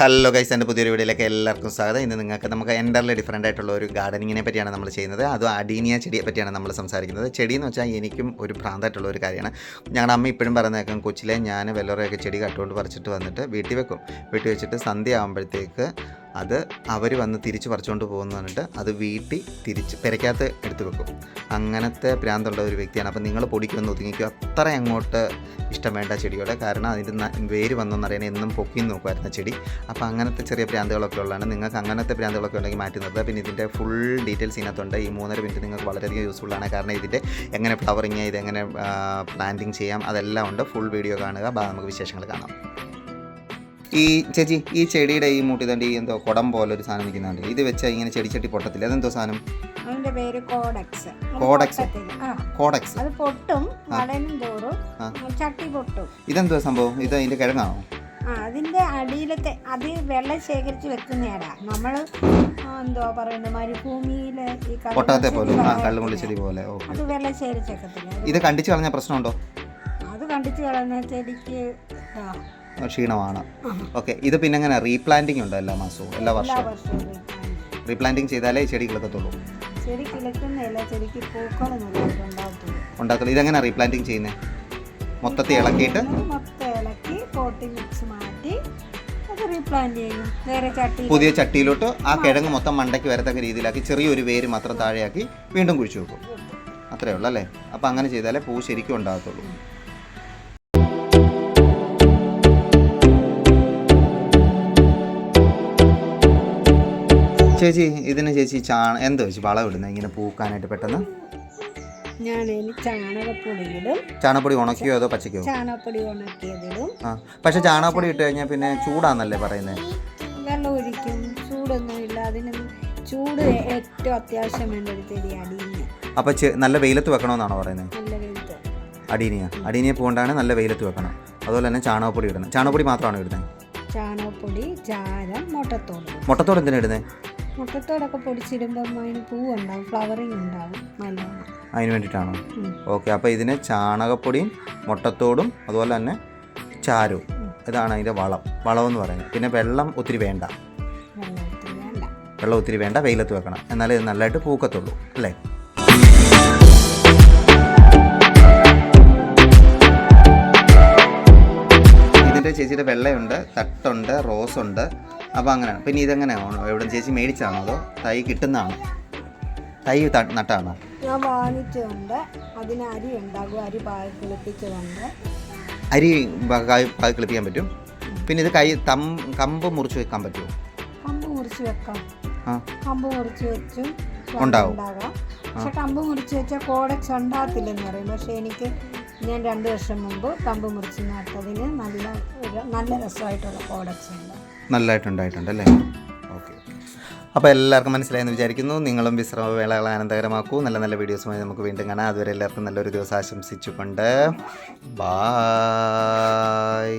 Hello guys എന്റെ പുതിയൊരു വീഡിയോയിലേക്ക് എല്ലാവർക്കും സ്വാഗതം. ഇന്ന് നിങ്ങൾക്ക് നമുക്ക് എന്റർലി ഡിഫറന്റ് ആയിട്ടുള്ള ഒരു ഗാർഡനിങ്ങിനെ പറ്റിയാണ് നമ്മൾ ചെയ്യുന്നത്. അതും അഡീനിയ ചെടിയെ പറ്റിയാണ് നമ്മൾ സംസാരിക്കുന്നത്. ചെടി എന്ന് വെച്ചാൽ എനിക്കും ഒരു ഭ്രാന്തായിട്ടുള്ള ഒരു കാര്യമാണ്. ഞങ്ങളുടെ അമ്മ ഇപ്പോഴും പറയുന്നേക്കും കൊച്ചിലെ ഞാൻ വെല്ലറയൊക്കെ ചെടി കട്ടുകൊണ്ട് പറിച്ചിട്ട് വന്നിട്ട് വീട്ടിൽ വെക്കും. വീട്ടിൽ വെച്ചിട്ട് സന്ധ്യ ആകുമ്പോഴത്തേക്ക് അത് അവർ വന്ന് തിരിച്ച് പറിച്ചുകൊണ്ട് പോകുന്നു പറഞ്ഞിട്ട് അത് വീട്ടിൽ തിരിച്ച് പെരയ്ക്കകത്ത് എടുത്തു വെക്കും. അങ്ങനത്തെ ഭ്രാന്തുള്ള ഒരു വ്യക്തിയാണ്. അപ്പോൾ നിങ്ങൾ പൊടിക്കൊന്ന് ഒതുങ്ങിക്കും. അത്ര അങ്ങോട്ട് ഇഷ്ടം വേണ്ട ചെടിയോടെ. കാരണം അതിന്റെ വേര് വന്നെന്നറിയാൻ എന്നും പൊക്കി നോക്കുമായിരുന്നു ചെടി. അപ്പോൾ അങ്ങനത്തെ ചെറിയ ഭ്രാന്തുകളൊക്കെ ഉള്ളതാണ്. നിങ്ങൾക്ക് അങ്ങനത്തെ ഭ്രാന്തുകളൊക്കെ ഉണ്ടെങ്കിൽ മാറ്റി നിർത്തുക പിന്നെ ഇതിന്റെ ഫുൾ ഡീറ്റെയിൽസ് ഇതിനകത്തുണ്ട്. ഈ മൂന്നര മിനിറ്റ് നിങ്ങൾക്ക് വളരെയധികം യൂസ്ഫുൾ ആണ്. കാരണം ഇതിന്റെ എങ്ങനെ ഫ്ലവറിങ് ഇതെങ്ങനെ പ്ലാന്റിങ് ചെയ്യാം അതെല്ലാം ഉണ്ട്. ഫുൾ വീഡിയോ കാണുക. നമുക്ക് വിശേഷങ്ങൾ കാണാം. ഈ ചേച്ചി ഈ ചെടിയുടെ ഈ മൂട്ടി തണ്ടി എന്തോ കുടം പോലെ ഒരു സാധനം നിൽക്കുന്നുണ്ട്. ഇത് വെച്ചാൽ ഇങ്ങനെ ചെടി ചട്ടി പൊട്ടത്തില്ല? അതെന്തോ സാധനം? അതിന്റെ പേര് കോഡക്സ്. കോഡക്സ്? കോഡക്സ്. അത് പൊട്ടും തോറും ആ. ചട്ടി പൊട്ടും. ഇതെന്തോ സംഭവം? ഇത് അതിന്റെ കിഴങ്ങാണോ? അതിന്റെ അടിയിലത്തെ അത് വെള്ളം ശേഖരിച്ച് വെക്കുന്നേടാ. നമ്മൾ എന്തോ പറയുന്ന പറയുന്നത് മരുഭൂമിയിൽ ഈ പൊട്ടാത്തെ പോലെ കള്ളുമുള്ളി ചെടി പോലെ. അത് വെള്ളം ശേഖരിച്ച് വെക്കത്തില്ല. ഇത് കണ്ടിച്ച് കളഞ്ഞ പ്രശ്നമുണ്ടോ? അത് കണ്ടിച്ച് കളഞ്ഞ ചെടിക്ക് ക്ഷീണമാണ്. ഓക്കെ ഇത് പിന്നെ അങ്ങനെ റീപ്ലാന്റിംഗ് ഉണ്ടോ എല്ലാ മാസവും എല്ലാ വർഷവും. റീപ്ലാന്റിംഗ് ചെയ്താലേ ചെടി കിളക്കത്തുള്ളൂ. ഉണ്ടാക്കുള്ളൂ ഇതെങ്ങനെ റീപ്ലാന്റിംഗ് ചെയ്യുന്നത് മൊത്തത്തിൽ ഇളക്കിയിട്ട്? പുതിയ ചട്ടിയിലോട്ട് ആ കിഴങ്ങ് മൊത്തം മണ്ടയ്ക്ക് വരത്തക്ക രീതിയിലാക്കി ചെറിയൊരു വേര് മാത്രം താഴെയാക്കി വീണ്ടും കുഴിച്ചു വെക്കും. അത്രേ ഉള്ളൂ അല്ലേ? അപ്പോൾ അങ്ങനെ ചെയ്താലേ പൂ ശരിക്കും ഉണ്ടാകത്തുള്ളൂ ചേച്ചി ഇതിന് ചേച്ചി ചാണ എന്തോ ചേച്ചി വളം ഇടുന്നത് ഇങ്ങനെ പൂക്കാനായിട്ട് പെട്ടെന്ന്? ഞാൻ ഇനി ചാണകപ്പൊടിയിടും. ചാണകപ്പൊടി ഉണക്കിയോ അതോ പച്ചക്കോ ചാണകപ്പൊടി ഉണക്കിയതിടും. ആ പക്ഷെ ചാണകപ്പൊടി ഇട്ട് കഴിഞ്ഞാൽ പിന്നെ ചൂടാന്നല്ലേ പറയുന്നത് വെള്ളം ഒഴിക്കും. ചൂടൊന്നുമില്ല. അതിന് ചൂട് ഏറ്റവും അത്യാവശ്യം വേണ്ട ഒരു ചെടി അടിയുന്ന അപ്പോൾ നല്ല വെയിലത്ത് വെക്കണമെന്നാണോ പറയുന്നത് നല്ല വെയിലത്ത് അടീനിയ. അടീനിയ പൂണ്ടാണ് നല്ല വെയിലത്ത് വെക്കണം. അതുപോലെ തന്നെ ചാണകപ്പൊടി ഇടണം. ചാണകപ്പൊടി മാത്രമാണോ ഇടുന്നത് ചാണകപ്പൊടി ചാരം മുട്ടത്തോട്. മുട്ടത്തോട് എന്തിനാ ഇടുന്നത് മുട്ടത്തോടൊക്കെ പൊടിച്ചിടുമ്പം അതിന് പൂവുണ്ടാവും ഫ്ലവറിങ് ഉണ്ടാവും നല്ലോണം. അതിന് വേണ്ടിയിട്ടാണോ. ഓക്കെ അപ്പോൾ ഇതിന് ചാണകപ്പൊടിയും മുട്ടത്തോടും അതുപോലെ തന്നെ ചാരവും ഇതാണ് അതിന്റെ വളം. വളം എന്ന് പറയുന്നത്. പിന്നെ വെള്ളം ഒത്തിരി വേണ്ട. വെള്ളം ഒത്തിരി വേണ്ട. വെള്ളം ഒത്തിരി വേണ്ട വെയിലത്ത് വെക്കണം. എന്നാലേ ഇത് നല്ലതായിട്ട് പൂക്കത്തുള്ളൂ അല്ലേ? ഇതിന്റെ ചേച്ചിയുടെ വെള്ളയുണ്ട് തട്ടുണ്ട് റോസ് ഉണ്ട് അപ്പോൾ അങ്ങനെയാണ്. പിന്നെ ഇതെങ്ങനെ എവിടെ ചേച്ചി മേടിച്ചാണോ അതോ തൈ കിട്ടുന്നതാണോ? തൈ നട്ടാണോ? ഞാൻ വാങ്ങിച്ചുകൊണ്ട് അതിന് അരി ഉണ്ടാകും. അരി പാകി കിളിപ്പിച്ചതുണ്ട്. അരി പാകി കിളിപ്പിക്കാൻ പറ്റും. പിന്നെ ഇത് കൈ തം കമ്പ് മുറിച്ച് വെക്കാൻ പറ്റുമോ? കമ്പ് മുറിച്ച് വെക്കാം. കമ്പ് മുറിച്ച് വെച്ചും ഉണ്ടാവും. പക്ഷെ കമ്പ് മുറിച്ച് വെച്ചാൽ കോടക്സ് ഉണ്ടാകത്തില്ലെന്ന് പറയും. പക്ഷെ എനിക്ക് ഞാൻ രണ്ട് വർഷം മുമ്പ് കമ്പ് മുറിച്ച് നട്ടതിന് നല്ല നല്ല രസമായിട്ടുള്ള കോടക്സ് ഉണ്ട് നല്ലതായിട്ടുണ്ടായിട്ടുണ്ട് അല്ലേ ഓക്കെ. അപ്പോൾ എല്ലാവർക്കും മനസ്സിലായെന്ന് വിചാരിക്കുന്നു. നിങ്ങളും വിശ്രമവേളകൾ ആനന്ദകരമാക്കൂ. നല്ല നല്ല വീഡിയോസുമായി നമുക്ക് വീണ്ടും കാണാം. അതുവരെ എല്ലാവർക്കും നല്ലൊരു ദിവസം ആശംസിച്ചുകൊണ്ട്. ബായ്